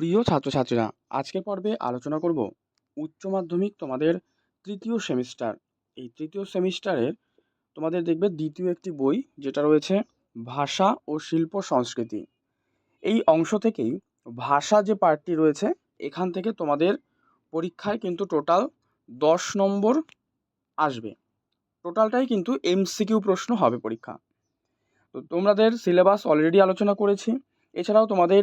প্রিয় ছাত্রছাত্রীরা, আজকের পর্বে আলোচনা করব উচ্চ মাধ্যমিক তোমাদের তৃতীয় সেমিস্টার। এই তৃতীয় সেমিস্টারের তোমাদের দেখবে দ্বিতীয় একটি বই যেটা রয়েছে ভাষা ও শিল্প সংস্কৃতি। এই অংশ থেকেই ভাষা যে পার্টটি রয়েছে, এখান থেকে তোমাদের পরীক্ষায় কিন্তু টোটাল দশ নম্বর আসবে। টোটালটাই কিন্তু এমসিকিউ প্রশ্ন হবে পরীক্ষা। তো তোমাদের সিলেবাস অলরেডি আলোচনা করেছি। এছাড়াও তোমাদের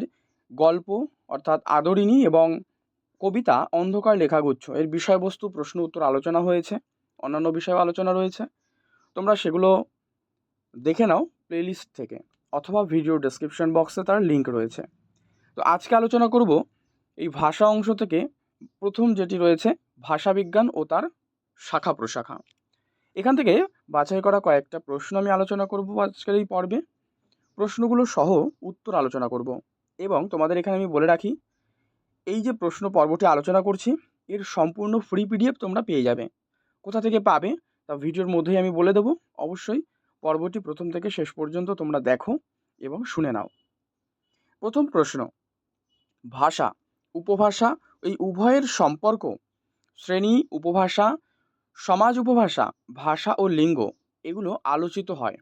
গল্প, অর্থাৎ আদরিণী এবং কবিতা অন্ধকার লেখাগুচ্ছ। এর বিষয়বস্তু, প্রশ্ন, উত্তর আলোচনা হয়েছে, অন্যান্য বিষয়েও আলোচনা রয়েছে। তোমরা সেগুলো দেখে নাও প্লেলিস্ট থেকে, অথবা ভিডিও ডেসক্রিপশন বক্সে তার লিঙ্ক রয়েছে। তো আজকে আলোচনা করব এই ভাষা অংশ থেকে প্রথম যেটি রয়েছে, ভাষাবিজ্ঞান ও তার শাখা প্রশাখা। এখান থেকে বাছাই করা কয়েকটা প্রশ্ন আমি আলোচনা করব আজকের এই পর্বে। প্রশ্নগুলো সহ উত্তর আলোচনা করব। এবং তোমাদের এখানে আমি বলে রাখি, এই যে প্রশ্ন পর্বটি আলোচনা করছি, এর সম্পূর্ণ ফ্রি পিডিএফ তোমরা পেয়ে যাবে। কোথা থেকে পাবে, তা ভিডিওর মধ্যেই আমি বলে দেবো। অবশ্যই পর্বটি প্রথম থেকে শেষ পর্যন্ত তোমরা দেখো এবং শুনে নাও। প্রথম প্রশ্ন, ভাষা, উপভাষা, এই উভয়ের সম্পর্ক, শ্রেণি, উপভাষা, সমাজ উপভাষা, ভাষা ও লিঙ্গ, এগুলো আলোচিত হয়।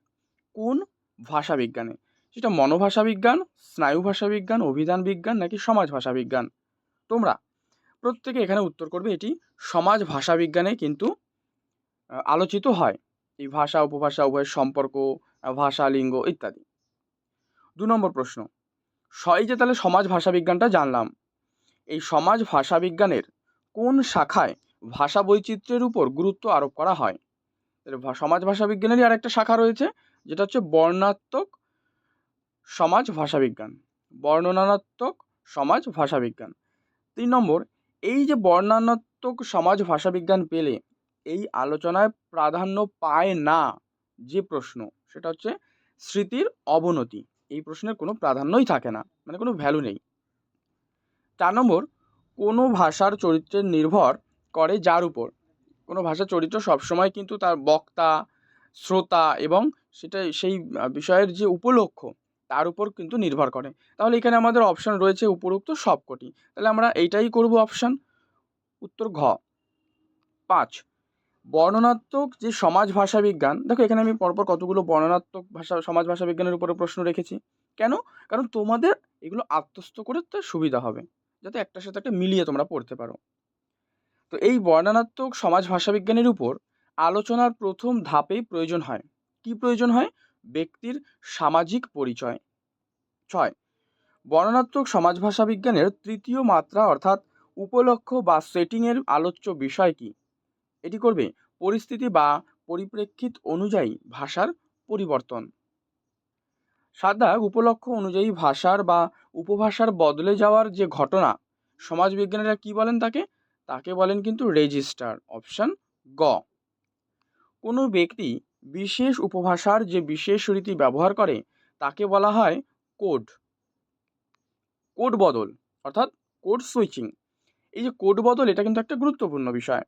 কোন ভাষা বিজ্ঞানে? সেটা মনোভাষা বিজ্ঞান স্নায়ু ভাষা বিজ্ঞান অভিধান বিজ্ঞান নাকি সমাজ ভাষা বিজ্ঞান তোমরা প্রত্যেকে এখানে উত্তর করবে এটি সমাজ ভাষা বিজ্ঞানে কিন্তু আলোচিত হয়। এই ভাষা, উপভাষা উভয়ের সম্পর্ক ভাষা, লিঙ্গ ইত্যাদি। দু নম্বর প্রশ্ন। সই যে তাহলে সমাজ ভাষা বিজ্ঞানটা জানলাম। এই সমাজ ভাষা বিজ্ঞানের কোন শাখায় ভাষা বৈচিত্র্যের উপর গুরুত্ব আরোপ করা হয়? সমাজ ভাষা বিজ্ঞানেরই আরেকটা শাখা রয়েছে, যেটা হচ্ছে বর্ণাত্মক সমাজ ভাষাবিজ্ঞান, বর্ণনাত্মক সমাজ ভাষাবিজ্ঞান। তিন নম্বর, এই যে বর্ণনাত্মক সমাজ ভাষাবিজ্ঞান পেলে এই আলোচনায় প্রাধান্য পায় না যে প্রশ্ন, সেটা হচ্ছে স্মৃতির অবনতি। এই প্রশ্নের কোনো প্রাধান্যই থাকে না মানে কোনো ভ্যালু নেই। চার নম্বর, কোনো ভাষার চরিত্রের নির্ভর করে যার উপর। কোনো ভাষার চরিত্র সবসময় কিন্তু তার বক্তা, শ্রোতা এবং সেটা সেই বিষয়ের যে উপলক্ষ তার উপর কিন্তু নির্ভর করে। তাহলে এখানে আমাদের অপশান রয়েছে উপরোক্ত সবকটি। তাহলে আমরা এইটাই করব অপশান উত্তর ঘ। পাঁচ। বর্ণনাত্মক যে সমাজ ভাষা বিজ্ঞান, দেখো এখানে আমি পরপর কতগুলো বর্ণনাত্মক ভাষা, সমাজ ভাষা বিজ্ঞানের উপরে প্রশ্ন রেখেছি। কেন? কারণ তোমাদের এগুলো আত্মস্থ করে তো সুবিধা হবে, যাতে একটার সাথে একটা মিলিয়ে তোমরা পড়তে পারো। তো এই বর্ণনাত্মক সমাজ ভাষা বিজ্ঞানের উপর আলোচনার প্রথম ধাপেই প্রয়োজন হয়। কি প্রয়োজন হয়? ব্যক্তির সামাজিক পরিচয়। ছয়, বর্ণনাত্মক সমাজ ভাষা বিজ্ঞানের তৃতীয় মাত্রা অর্থাৎ উপলক্ষ বা সেটিংয়ের আলোচ্য বিষয় কি? এটি করবে পরিস্থিতি বা পরিপ্রেক্ষিত অনুযায়ী ভাষার পরিবর্তন। সাদা উপলক্ষ অনুযায়ী ভাষার বা উপভাষার বদলে যাওয়ার যে ঘটনা, সমাজবিজ্ঞানীরা কি বলেন তাকে? তাকে বলেন কিন্তু রেজিস্টার, অপশন গ। কোনো ব্যক্তি বিশেষ উপভাষার যে বিশেষ রীতি ব্যবহার করে, তাকে বলা হয় কোড। কোড বদল, অর্থাৎ কোড সুইচিং। এই যে কোড বদল, এটা কিন্তু একটা গুরুত্বপূর্ণ বিষয়।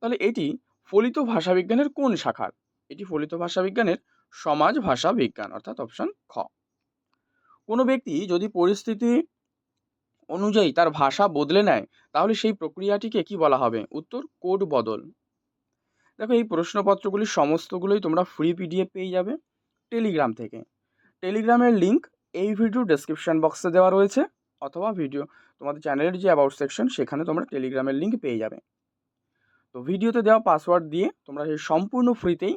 তাহলে এটি ফলিত ভাষাবিজ্ঞানের কোন শাখার? এটি ফলিত ভাষাবিজ্ঞানের সমাজ ভাষা বিজ্ঞান, অর্থাৎ অপশন খ। কোনো ব্যক্তি যদি পরিস্থিতি অনুযায়ী তার ভাষা বদলে নেয়, তাহলে সেই প্রক্রিয়াটিকে কি বলা হবে? উত্তর, কোড বদল। দেখো, এই প্রশ্নপত্রগুলি সমস্তগুলোই তোমরা ফ্রি পিডিএফ পেয়ে যাবে টেলিগ্রাম থেকে। টেলিগ্রামের লিংক এই ভিডিও ডেসক্রিপশন বক্সে দেওয়া রয়েছে, অথবা ভিডিও তোমাদের চ্যানেলের যে অ্যাবাউট সেকশন সেখানে তোমরা টেলিগ্রামের লিঙ্ক পেয়ে যাবে। তো ভিডিওতে দেওয়া পাসওয়ার্ড দিয়ে তোমরা সেই সম্পূর্ণ ফ্রিতেই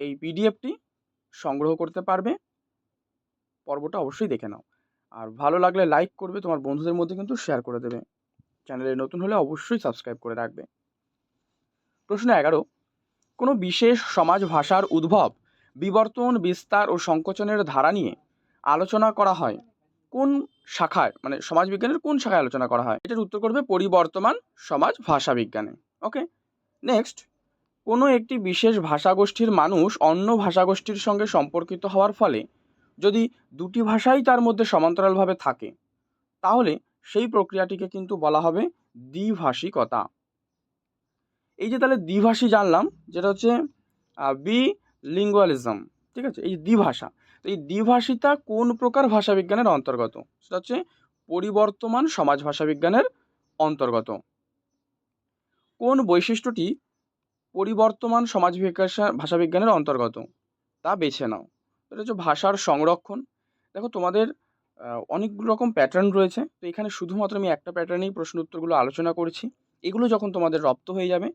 এই পিডিএফটি সংগ্রহ করতে পারবে। পর্বটা অবশ্যই দেখে নাও। আর ভালো লাগলে লাইক করবে, তোমার বন্ধুদের মধ্যে কিন্তু শেয়ার করে দেবে। চ্যানেলে নতুন হলে অবশ্যই সাবস্ক্রাইব করে রাখবে। প্রশ্ন এগারো। কোনো বিশেষ সমাজ ভাষার উদ্ভব, বিবর্তন, বিস্তার ও সংকোচনের ধারা নিয়ে আলোচনা করা হয়। কোন শাখায় মানে সমাজবিজ্ঞানের কোন শাখায় আলোচনা করা হয়? এটার উত্তর করবে পরিবর্তমান সমাজ ভাষা বিজ্ঞানে। ওকে? নেক্সট। কোনো একটি বিশেষ ভাষাগোষ্ঠীর মানুষ অন্য ভাষাগোষ্ঠীর সঙ্গে সম্পর্কিত হওয়ার ফলে যদি দুটি ভাষাই তার মধ্যে সমান্তরালভাবে থাকে, তাহলে সেই প্রক্রিয়াটিকে কিন্তু বলা হবে দ্বিভাষিকতা। এই যে তাহলে দ্বিভাষী জানলাম, যেটা হচ্ছে বি লিঙ্গুয়ালিজম ঠিক আছে? এই দ্বিভাষা, তো এই দ্বিভাষিতা কোন প্রকার ভাষাবিজ্ঞানের অন্তর্গত? সেটা হচ্ছে পরিবর্তমান সমাজ ভাষাবিজ্ঞানের অন্তর্গত। কোন বৈশিষ্ট্যটি পরিবর্তমান সমাজ ভাষাবিজ্ঞানের অন্তর্গত? তা বেছে নাও। এটা হচ্ছে ভাষার সংরক্ষণ। দেখো তোমাদের অনেকগুলো রকম প্যাটার্ন রয়েছে। তো এখানে শুধুমাত্র আমি একটা প্যাটার্নেই প্রশ্ন উত্তরগুলো আলোচনা করেছি। এগুলো যখন তোমাদের রপ্ত হয়ে যাবে,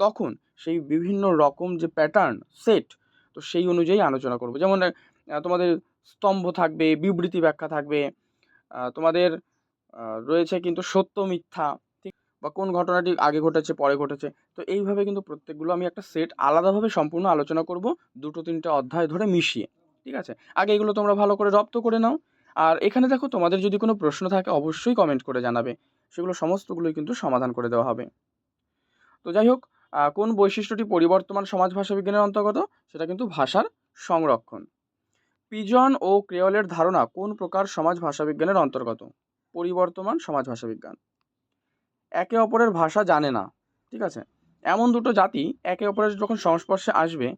তখন সেই বিভিন্ন রকম যে প্যাটার্ন সেট তো সেই অনুযায়ী আলোচনা করব। যেমন তোমাদের স্তম্ভ থাকবে, বিবৃতি ব্যাখ্যা থাকবে তোমাদের রয়েছে কিন্তু সত্য মিথ্যা, ঠিক, বা কোন ঘটনাটি আগে ঘটেছে, পরে ঘটেছে। তো এইভাবে কিন্তু প্রত্যেকগুলো আমি একটা সেট আলাদাভাবে সম্পূর্ণ আলোচনা করব, দুটো, তিনটে অধ্যায় ধরে মিশিয়ে, ঠিক আছে? আগে এগুলো তোমরা ভালো করে রপ্ত করে নাও। আর এখানে দেখো, তোমাদের যদি কোনো প্রশ্ন থাকে, অবশ্যই কমেন্ট করে জানাবে। সেগুলো সমস্তগুলোই কিন্তু সমাধান করে দেওয়া হবে। তো যাই হোক কোন বৈশিষ্ট্যটি পরিবর্তমান সমাজ ভাষা বিজ্ঞানের অন্তর্গত? সেটা কিন্তু ভাষার সংরক্ষণ। পিজন ও ক্রেওলের ধারণা কোন প্রকার সমাজ ভাষাবিজ্ঞানের অন্তর্গত? পরিবর্তমান সমাজ ভাষাবিজ্ঞান একে অপরের ভাষা জানে না, ঠিক আছে? এমন দুটো জাতি একে অপরের যখন সংস্পর্শে আসবে,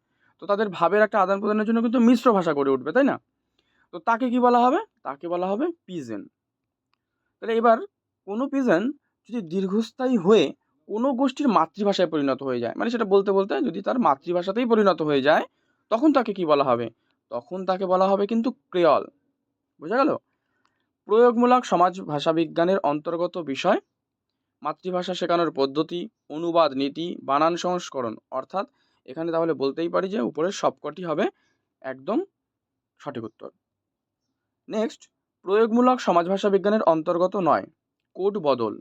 তো তাদের ভাবের একটা আদান প্রদানের জন্য কিন্তু মিশ্র ভাষা গড়ে উঠবে, তাই না? তো তাকে কি বলা হবে? তাকে বলা হবে পিজেন। তাহলে এবার কোনো পিজেন যদি দীর্ঘস্থায়ী হয়ে কোনো গোষ্ঠীর মাতৃভাষায় পরিণত হয়ে যায় মানে সেটা বলতে বলতে যদি তার মাতৃভাষাতেই পরিণত হয়ে যায়, তখন তাকে কি বলা হবে? তখন তাকে বলা হবে কিন্তু ক্রেয়ল। বোঝা গেল? প্রয়োগমূলক সমাজ ভাষাবিজ্ঞানের অন্তর্গত বিষয়, মাতৃভাষা শেখানোর পদ্ধতি, অনুবাদ নীতি, বানান সংস্করণ, অর্থাৎ এখানে তাহলে বলতেই পারি যে উপরের সবকটি হবে একদম সঠিক উত্তর। নেক্সট প্রয়োগমূলক সমাজ ভাষা বিজ্ঞানের অন্তর্গত নয়। কোড বদল।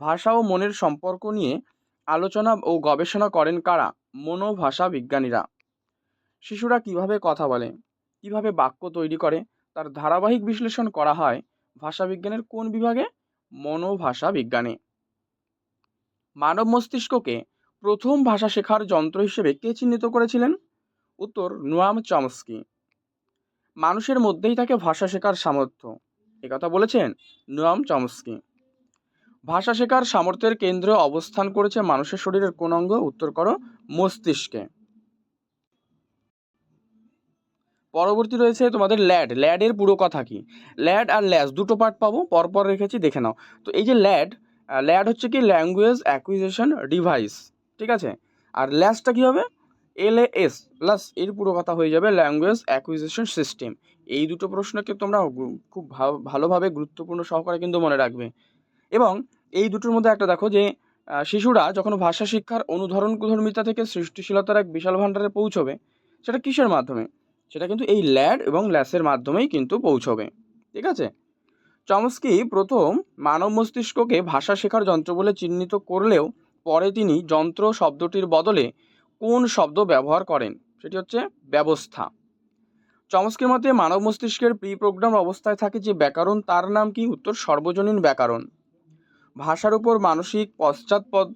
ভাষা ও মনের সম্পর্ক নিয়ে আলোচনা ও গবেষণা করেন কারা? মনোভাষা বিজ্ঞানীরা। শিশুরা কীভাবে কথা বলে? কীভাবে বাক্য তৈরি করে? তার ধারাবাহিক বিশ্লেষণ করা হয় ভাষাবিজ্ঞানের কোন বিভাগে? মনোভাষা বিজ্ঞানে। মানব মস্তিষ্ককে প্রথম ভাষা শেখার যন্ত্র হিসেবে কে চিহ্নিত করেছিলেন? উত্তর, নোয়াম চমস্কি। মানুষের মধ্যেই থাকে ভাষা শেখার সামর্থ্য। একথা বলেছেন নোয়াম চমস্কি। ভাষা শেখার সামর্থ্যের কেন্দ্রে অবস্থান করেছে মানুষের শরীরের কোন অঙ্গ, উত্তর করো, মস্তিষ্কে। পরবর্তী রয়েছে তোমাদের ল্যাড। ল্যাডের পুরো কথা কি? ল্যাড আর ল্যাস, দুটো পার্ট পাবো, পরপর রেখেছি, দেখে নাও। তো এই যে ল্যাড ল্যাড হচ্ছে কি ল্যাঙ্গুয়েজ অ্যাকুইজিশন ডিভাইস ঠিক আছে? আর ল্যাসটা কী হবে? এল এস প্লাস এর পুরো কথা হয়ে যাবে ল্যাঙ্গুয়েজ অ্যাকুইজিশন সিস্টেম এই দুটো প্রশ্নকে তোমরা খুব ভালোভাবে গুরুত্বপূর্ণ সহকারে কিন্তু মনে রাখবে। এবং এই দুটোর মধ্যে একটা দেখো যে শিশুরা যখন ভাষা শিক্ষার অনুধরণ ধর্মিতা থেকে সৃষ্টিশীলতার এক বিশাল ভাণ্ডারে পৌঁছবে, সেটা কিসের মাধ্যমে? সেটা কিন্তু এই ল্যাড এবং ল্যাসের মাধ্যমেই কিন্তু পৌঁছবে, ঠিক আছে? চমস্কি প্রথম মানব মস্তিষ্ককে ভাষা শেখার যন্ত্র বলে চিহ্নিত করলেও পরে তিনি যন্ত্র শব্দটির বদলে কোন শব্দ ব্যবহার করেন, সেটি হচ্ছে ব্যবস্থা। চমস্কির মতে মানব মস্তিষ্কের প্রি প্রোগ্রাম অবস্থায় থাকে যে ব্যাকরণ, তার নাম কি? উত্তর সর্বজনীন ব্যাকরণ। ভাষার উপর মানসিক পশ্চাৎপদ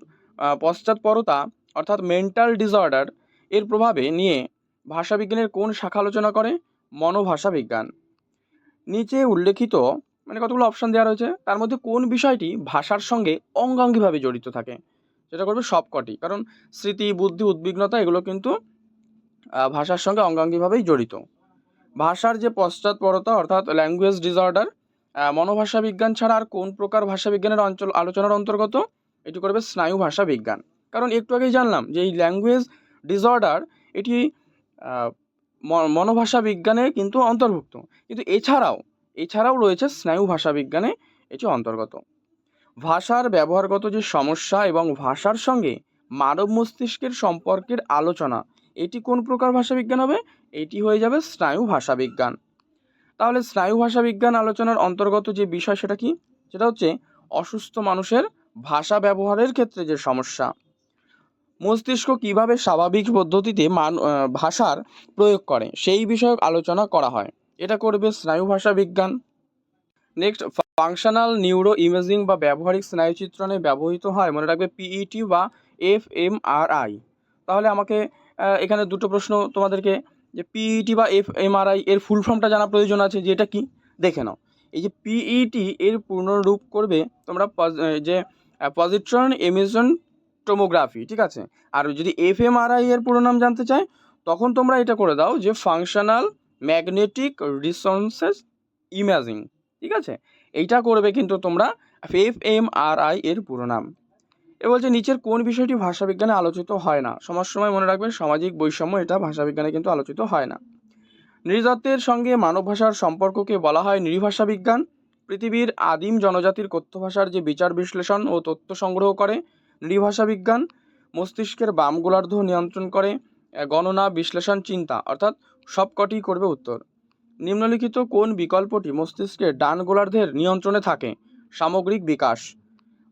পশ্চাৎপরতা অর্থাৎ মেন্টাল ডিসঅর্ডার এর প্রভাবে নিয়ে ভাষাবিজ্ঞানের কোন শাখা আলোচনা করে? মনোভাষা বিজ্ঞান। নিচে উল্লেখিত মানে কতগুলো অপশন দেওয়া রয়েছে, তার মধ্যে কোন বিষয়টি ভাষার সঙ্গে অঙ্গাঙ্গিভাবে জড়িত থাকে? সেটা করবে সবকটি, কারণ স্মৃতি, বুদ্ধি, উদ্বিগ্নতা এগুলো কিন্তু ভাষার সঙ্গে অঙ্গাঙ্গিভাবেই জড়িত। ভাষার যে পশ্চাৎপরতা অর্থাৎ ল্যাঙ্গুয়েজ ডিসঅর্ডার মনোভাষা বিজ্ঞান ছাড়া আর কোন প্রকার ভাষা বিজ্ঞানের অঞ্চল আলোচনার অন্তর্গত? এটি করবে স্নায়ু ভাষা বিজ্ঞান কারণ একটু আগেই জানলাম যে এই ল্যাঙ্গুয়েজ ডিসঅর্ডার এটি মনোভাষা বিজ্ঞানে কিন্তু অন্তর্ভুক্ত। কিন্তু এছাড়াও এছাড়াও রয়েছে স্নায়ু ভাষা বিজ্ঞানে এটি অন্তর্গত। ভাষার ব্যবহারগত যে সমস্যা এবং ভাষার সঙ্গে মানব মস্তিষ্কের সম্পর্কের আলোচনা, এটি কোন প্রকার ভাষা বিজ্ঞান হবে? এটি হয়ে যাবে স্নায়ু ভাষা বিজ্ঞান তাহলে স্নায়ু ভাষা বিজ্ঞান আলোচনার অন্তর্গত যে বিষয় সেটা কি? সেটা হচ্ছে অসুস্থ মানুষের ভাষা ব্যবহারের ক্ষেত্রে যে সমস্যা। মস্তিষ্ক কীভাবে স্বাভাবিক পদ্ধতিতে মান ভাষার প্রয়োগ করে, সেই বিষয়ক আলোচনা করা হয়। এটা করবে স্নায়ু ভাষা বিজ্ঞান। নেক্সট ফাংশনাল নিউরো ইমেজিং বা ব্যবহারিক স্নায়ুচিত্রণে ব্যবহৃত হয়, মনে রাখবে পিইটি বা এফ এম আর আই তাহলে আমাকে এখানে দুটো প্রশ্ন তোমাদেরকে যে পিইটি বা এফ এম আর আই এর ফুল ফর্মটা জানা প্রয়োজন আছে, যেটা কি? দেখে নাও। এই যে পিইটি এর পূর্ণরূপ করবে তোমরা যে পজিট্রন এমিশন টোমোগ্রাফি ঠিক আছে? আর যদি এফ এম আর আই এর পুরো নাম জানতে চাই তখন তোমরা এটা করে দাও যে ফাংশনাল ম্যাগনেটিক রিসোর্সেস ইমেজিং ঠিক আছে? এইটা করবে কিন্তু তোমরা এফ এম আর আই এর পুরো নাম। এ বলছে, নিচের কোন বিষয়টি ভাষাবিজ্ঞানে আলোচিত হয় না? সমাজ সময় মনে রাখবেন, সামাজিক বৈষম্য এটা ভাষাবিজ্ঞানে কিন্তু আলোচিত হয় না। নৃতত্ত্বের সঙ্গে মানব ভাষার সম্পর্ককে বলা হয় নৃভাষা বিজ্ঞান পৃথিবীর আদিম জনজাতির কথ্য ভাষার যে বিচার বিশ্লেষণ ও তথ্য সংগ্রহ করে নৃভাষা বিজ্ঞান মস্তিষ্কের বাম গোলার্ধ নিয়ন্ত্রণ করে গণনা, বিশ্লেষণ, চিন্তা, অর্থাৎ সবকটি করবে উত্তর। নিম্নলিখিত কোন বিকল্পটি মস্তিষ্কের ডান গোলার্ধের নিয়ন্ত্রণে থাকে? সামগ্রিক বিকাশ।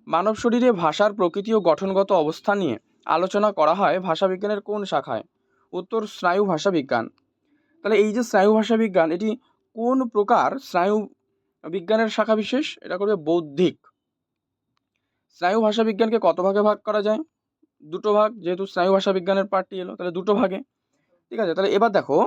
মানব শরীরে ভাষার প্রকৃতি ও গঠনগত অবস্থা নিয়ে আলোচনা করা হয় ভাষাবিজ্ঞানের কোন শাখায়? উত্তর, স্নায়ু ভাষা বিজ্ঞান তাহলে এই যে স্নায়ু ভাষা বিজ্ঞান এটি কোন প্রকার স্নায়ু বিজ্ঞানের শাখা বিশেষ? এটা করবে বৌদ্ধিক। স্নায়ু ভাষা বিজ্ঞানকে কত ভাগে ভাগ করা যায়? দুটো ভাগ, যেহেতু স্নায়ু ভাষা বিজ্ঞানের পার্টটি এলো, তাহলে দুটো ভাগে। ঠিক আছে, তাহলে এবার দেখো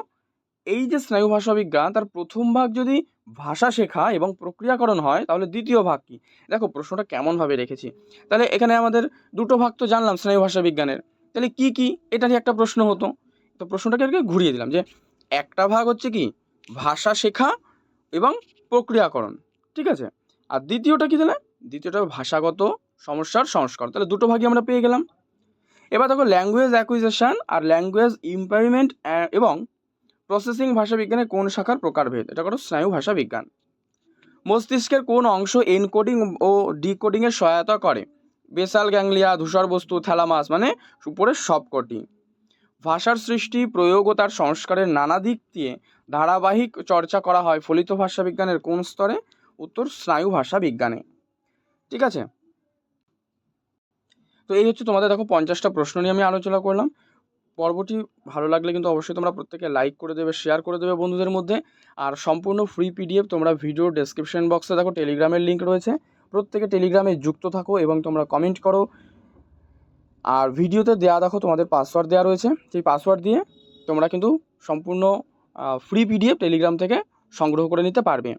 এই যে স্নায়ু ভাষা বিজ্ঞান তার প্রথম ভাগ যদি ভাষা শেখা এবং প্রক্রিয়াকরণ হয়, তাহলে দ্বিতীয় ভাগ কি? দেখো, প্রশ্নটা কেমনভাবে রেখেছি। তাহলে এখানে আমাদের দুটো ভাগ তো জানলাম স্নায়ু ভাষা বিজ্ঞানের তাহলে কি কি? এটারই একটা প্রশ্ন হতো। তো প্রশ্নটাকে আর কি ঘুরিয়ে দিলাম যে একটা ভাগ হচ্ছে কি? ভাষা শেখা এবং প্রক্রিয়াকরণ। ঠিক আছে? আর দ্বিতীয়টা কি তাহলে দ্বিতীয়টা ভাষাগত সমস্যার সংস্কার তাহলে দুটো ভাগই আমরা পেয়ে গেলাম। এবার দেখো ল্যাঙ্গুয়েজ অ্যাকুইজিশন আর ল্যাঙ্গুয়েজ ইম্পারিমেন্ট এবং প্রসেসিং ভাষা বিজ্ঞানের কোন শাখার প্রকারভেদ? এটা করো স্নায়ু ভাষা বিজ্ঞান মস্তিষ্কের কোন অংশ এনকোডিং ও ডিকোডিংয়ের সহায়তা করে? বেসাল, গ্যাংলিয়া, ধূসর বস্তু, থ্যালামাস মানে উপরের সবকটি। ভাষার সৃষ্টি, প্রয়োগ ও তার সংস্কারের নানা দিক দিয়ে ধারাবাহিক চর্চা করা হয় ফলিত ভাষা বিজ্ঞানের কোন স্তরে? উত্তর, স্নায়ু ভাষা বিজ্ঞানে ঠিক আছে? তো এই হচ্ছে তোমাদের দেখো পঞ্চাশটা প্রশ্ন নিয়ে আমি আলোচনা করলাম। পর্বটি ভালো লাগলে কিন্তু অবশ্যই তোমরা প্রত্যেকে লাইক করে দেবে শেয়ার করে দেবে বন্ধুদের মধ্যে। আর সম্পূর্ণ ফ্রি পিডিএফ তোমরা ভিডিও ডেসক্রিপশন বক্সে দেখো টেলিগ্রামের লিঙ্ক রয়েছে। প্রত্যেকে টেলিগ্রামে যুক্ত থাকো এবং তোমরা কমেন্ট করো। আর ভিডিওতে দেওয়া দেখো, তোমাদের পাসওয়ার্ড দেওয়া রয়েছে। সেই পাসওয়ার্ড দিয়ে তোমরা কিন্তু সম্পূর্ণ ফ্রি পিডিএফ টেলিগ্রাম থেকে সংগ্রহ করে নিতে পারবে।